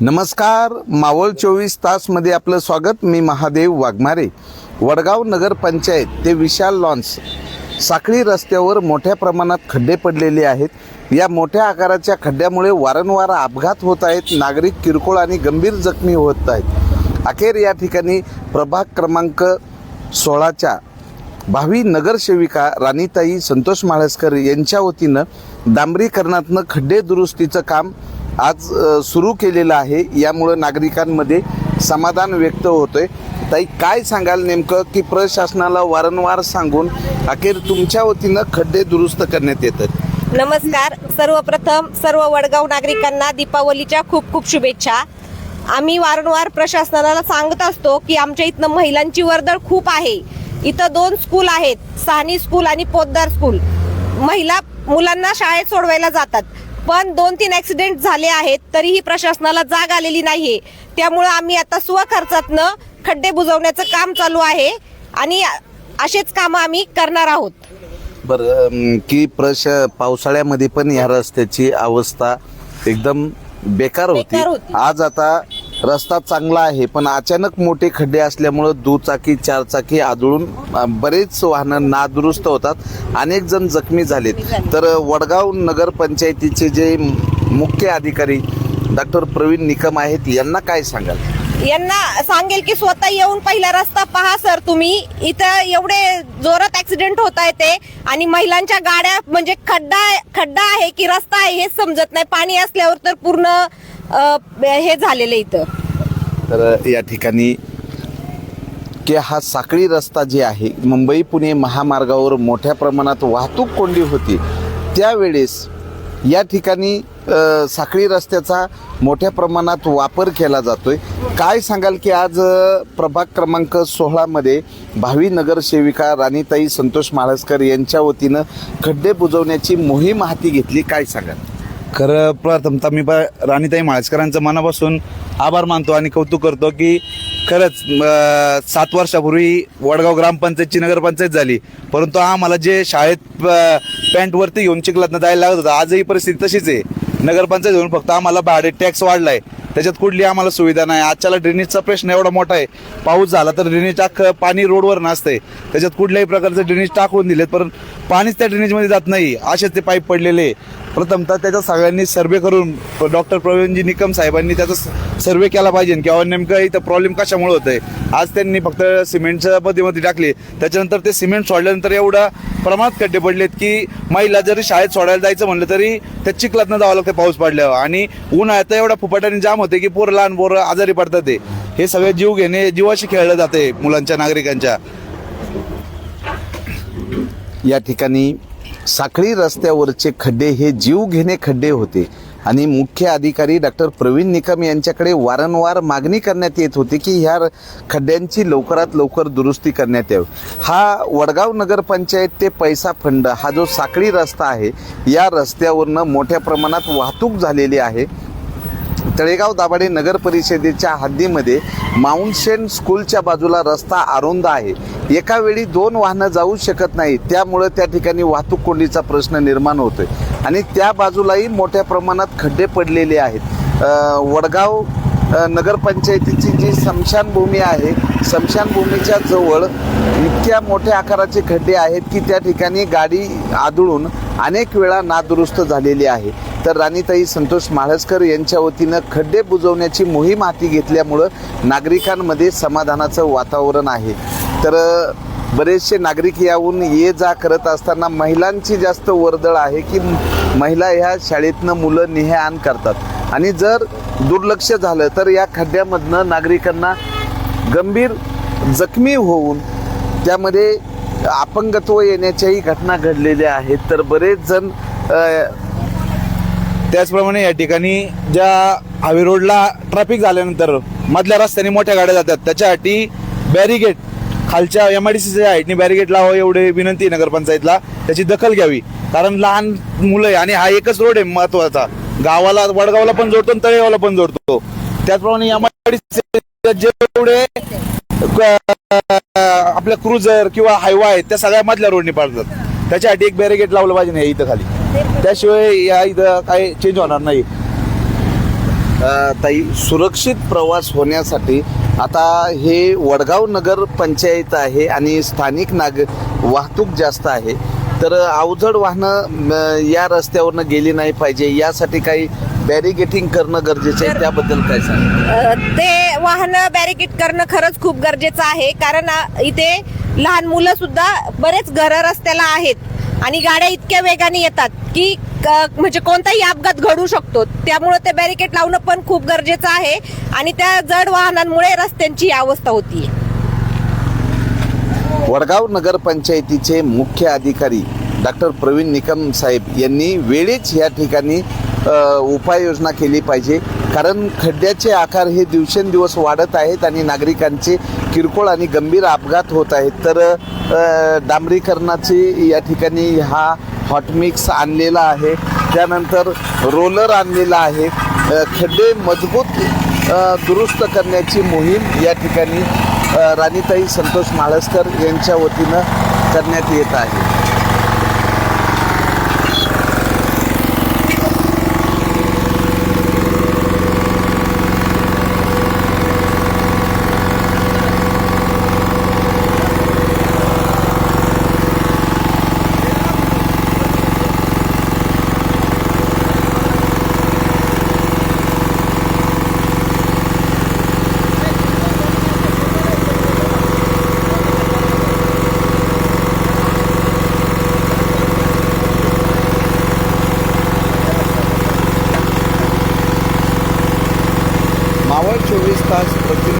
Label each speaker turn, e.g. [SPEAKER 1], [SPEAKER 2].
[SPEAKER 1] नमस्कार मावळ चोवीस तासमध्ये आपलं स्वागत. मी महादेव वाघमारे. वडगाव नगर पंचायत ते विशाल लॉन्स साखळी रस्त्यावर मोठ्या प्रमाणात खड्डे पडलेले आहेत. या मोठ्या आकाराच्या खड्ड्यामुळे वारंवार अपघात होत आहेत. नागरिक किरकोळ आणि गंभीर जखमी होत आहेत. अखेर या ठिकाणी प्रभाग क्रमांक सोळाच्या भावी नगरसेविका राणीताई संतोष माळसकर यांच्या वतीनं डांबरीकरणातनं खड्डे दुरुस्तीचं काम आज सुरू केलेलं आहे. यामुळं नागरिकांमध्ये समाधान व्यक्त होतंय. ताई काय सांगाल नेमकं की प्रशासनाला वारंवार सांगून अखेर तुमच्या वतीनं खड्डे दुरुस्त करण्यात येतात?
[SPEAKER 2] नमस्कार. सर्वप्रथम सर्व वडगाव नागरिकांना दीपावलीच्या खूप खूप शुभेच्छा. आम्ही वारंवार प्रशासनाला सांगत असतो की आमच्या इथनं महिलांची वर्दळ खूप आहे. इथं दोन स्कूल आहेत. सहानी स्कूल आणि पोद्दार स्कूल. महिला मुलांना शाळेत सोडवायला जातात. पण दोन तीन ऍक्सिडेंट झाले आहेत तरीही प्रशासनाला जाग आलेली नाहीये. त्यामुळे आम्ही आता स्वखर्चातनं खड्डे बुजवण्याचं काम चालू आहे आणि असेच कामं आम्ही करणार आहोत.
[SPEAKER 1] बरं की प्रश पावसाळ्यामध्ये पण या रस्त्याची अवस्था एकदम बेकार होती.
[SPEAKER 2] बेकार होती.
[SPEAKER 1] आज आता रस्ता चांगला आहे पण अचानक मोठे खड्डे असल्यामुळं दुचाकी चारचाकी आदळून बरेच वाहनं नादुरुस्त होतात. अनेक जण जखमी झालेत. तर वडगाव नगर पंचायतीचे जे मुख्य अधिकारी डॉक्टर प्रवीण निकम आहेत यांना काय सांगाल?
[SPEAKER 2] यांना सांगेल की स्वतः येऊन पहिला रस्ता पहा सर. तुम्ही इथं एवढे जोरात ऍक्सिडेंट होत आहे ते आणि महिलांच्या गाड्या म्हणजे खड्डा खड्डा आहे की रस्ता आहे हेच समजत नाही. पाणी असल्यावर तर पूर्ण हे झालेलं आहे इथं.
[SPEAKER 1] तर या ठिकाणी की हा साखळी रस्ता जे आहे मुंबई पुणे महामार्गावर मोठ्या प्रमाणात वाहतूक कोंडी होती. त्यावेळेस या ठिकाणी साखळी रस्त्याचा मोठ्या प्रमाणात वापर केला जातोय. काय सांगाल की आज प्रभाग क्रमांक सोळामध्ये भावी नगरसेविका राणीताई संतोष माळसकर यांच्या वतीनं खड्डे बुजवण्याची मोहीम हाती घेतली. काय सांगाल?
[SPEAKER 3] खरं प्रथमतः मी राणीताई माळेकरांचं मनापासून आभार मानतो आणि कौतुक करतो की खरंच सात वर्षापूर्वी वडगाव ग्रामपंचायतची नगरपंचायत झाली. परंतु आम्हाला जे शाळेत पॅन्टवरती घेऊन चिखलातनं जायला लागत होतं आजही परिस्थिती तशीच आहे. नगरपंचायत घेऊन फक्त आम्हाला भाडे टॅक्स वाढलाय. त्याच्यात कुठली आम्हाला सुविधा नाही. आजच्याला ड्रेनेजचा प्रश्न एवढा मोठा आहे. पाऊस झाला तर ड्रेनेज अख्खं पाणी रोडवर नसतंय त्याच्यात कुठल्याही प्रकारचं ड्रेनेज टाकून दिलेत पण पाणीच त्या ड्रेनेजमध्ये जात नाही. असेच ते पाईप पडलेले. प्रथमतः त्याचा सगळ्यांनी सर्वे करून डॉक्टर प्रवीणजी निकम साहेबांनी त्याचा सर्वे केला पाहिजे. किंवा नेमकं इथं प्रॉब्लेम कशामुळे होत आहे आज त्यांनी फक्त सिमेंटच्या मध्ये टाकली. त्याच्यानंतर ते सिमेंट सोडल्यानंतर एवढा प्रमाणात खड्डे पडलेत की महिला जरी शाळेत सोडायला जायचं म्हणलं तरी त्या चिखलातनं जावं लागतं पाऊस पडल्यावर. आणि उन्हाळ्यात एवढा फुपाट्याने जाम होते की पोरं लहान पोरं आजारी पडतात ते. हे सगळे जीव घेणे जीवाशी खेळलं जाते मुलांच्या नागरिकांच्या.
[SPEAKER 1] या ठिकाणी साखळी रस्त्यावरचे खड्डे हे जीव घेणे खड्डे होते. आणि मुख्य अधिकारी डॉक्टर प्रवीण निकम यांच्याकडे वारंवार मागणी करण्यात येत होती की ह्या र- खड्ड्यांची लवकरात लवकर दुरुस्ती करण्यात यावी. हा वडगाव नगरपंचायत ते पैसा फंड हा जो साखळी रस्ता आहे या रस्त्यावरनं मोठ्या प्रमाणात वाहतूक झालेली आहे. तळेगाव दाभाडे नगर परिषदेच्या हद्दीमध्ये माउंटशेन स्कूलच्या बाजूला रस्ता अरुंद आहे. एका वेळी दोन वाहनं जाऊ शकत नाही त्यामुळं त्या ठिकाणी वाहतूक कोंडीचा प्रश्न निर्माण होतोय. आणि त्या बाजूलाही मोठ्या प्रमाणात खड्डे पडलेले आहेत. वडगाव नगरपंचायतीची जी स्मशानभूमी आहे स्मशानभूमीच्या जवळ इतक्या मोठ्या आकाराचे खड्डे आहेत की त्या ठिकाणी गाडी आदळून अनेक वेळा नादुरुस्त झालेली आहे. तर राणीताई संतोष माळसकर यांच्या वतीनं खड्डे बुजवण्याची मोहीम हाती घेतल्यामुळं नागरिकांमध्ये समाधानाचं वातावरण आहे. तर बरेचसे नागरिक याहून ये जा करत असताना महिलांची जास्त वर्दळ आहे की महिला ह्या शाळेतनं मुलं नेहे आण करतात. आणि जर दुर्लक्ष झालं तर या खड्ड्यामधनं नागरिकांना गंभीर जखमी होऊन त्यामध्ये अपंगत्व येण्याच्याही घटना घडलेल्या आहेत. तर बरेच जण
[SPEAKER 3] त्याचप्रमाणे या ठिकाणी ज्या हायवे रोडला ट्रॅफिक झाल्यानंतर मधल्या रस्त्याने मोठ्या गाड्या जातात. त्याच्यासाठी बॅरिगेट खालच्या एम आय डी सीच्या हाईटने बॅरिगेट लावा एवढे विनंती नगरपंचायतला. त्याची दखल घ्यावी. कारण लहान मुलं आहे आणि हा एकच रोड आहे महत्त्वाचा गावाला वडगावला पण जोडतो आणि तळेगावला पण जोडतो. त्याचप्रमाणे एम आय डी जेवढे आपल्या क्रुझर किंवा हायवा आहेत त्या सगळ्या मधल्या रोडने पाडतात. त्याच्यासाठी एक बॅरिगेट लावलं पाहिजे नाही इथं खाली. त्याशिवाय या इथं काही चेंज होणार नाही.
[SPEAKER 1] ताई सुरक्षित प्रवास होण्यासाठी आता हे वडगाव नगर पंचायत आहे आणि स्थानिक नाग वाहतूक जास्त आहे. तर अवजड वाहनं या रस्त्यावरनं गेली नाही पाहिजे. यासाठी काही बॅरिगेटिंग करणं गरजेचं आहे त्याबद्दल काय सांग?
[SPEAKER 2] ते वाहनं बॅरिकेड करणं खरंच खूप गरजेचं आहे कारण इथे लहान मुलं सुद्धा बरेच घर रस्त्याला आहेत आणि गाड्या इतक्या वेगाने येतात की म्हणजे कोणताही अपघात घडू शकतो. त्यामुळे ते बॅरिकेड लावणं पण खूप गरजेचं आहे आणि त्या जड वाहनांमुळे रस्त्यांची अवस्था होतीये.
[SPEAKER 1] वडगाव नगरपंचायतीचे मुख्य अधिकारी डॉक्टर प्रवीण निकम साहेब यांनी वेळीच या ठिकाणी उपाययोजना केली पाहिजे. कारण खड्ड्याचे आकार हे दिवसेंदिवस वाढत आहेत आणि नागरिकांचे किरकोळ आणि गंभीर अपघात होत आहेत. तर डांबरीकरणाची या ठिकाणी हा हॉटमिक्स आणलेला आहे. त्यानंतर रोलर आणलेला आहे. खड्डे मजबूत दुरुस्त करण्याची मोहीम या ठिकाणी राणीताई संतोष माळसकर यांच्या वतीनं करण्यात येत आहे.